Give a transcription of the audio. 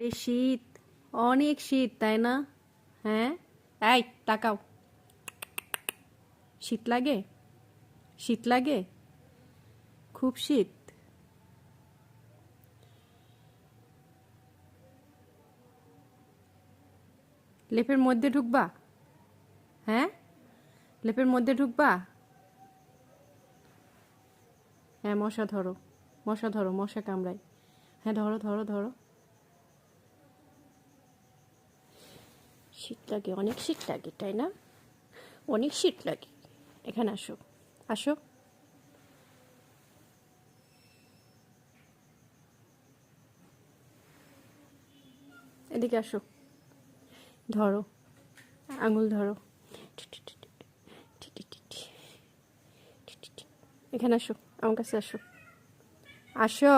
এই শীত, অনেক শীত, তাই না? হ্যাঁ? এই, তাকাও। শীত লাগে? শীত লাগে? খুব শীত। লেপের মধ্যে ঢুকবা? হ্যাঁ? লেপের মধ্যে ঢুকবা? হ্যাঁ মশা ধরো। মশা ধরো, মশা কামড়ায়। হ্যাঁ ধরো ধরো ধরো। শীত লাগে অনেক শীত লাগে তাই না? অনেক শীত লাগে এখানে আসো আসো। এদিকে আসো। ধরো, আঙুল ধরো। এখানে আসো, আমার কাছে আসো। আসো।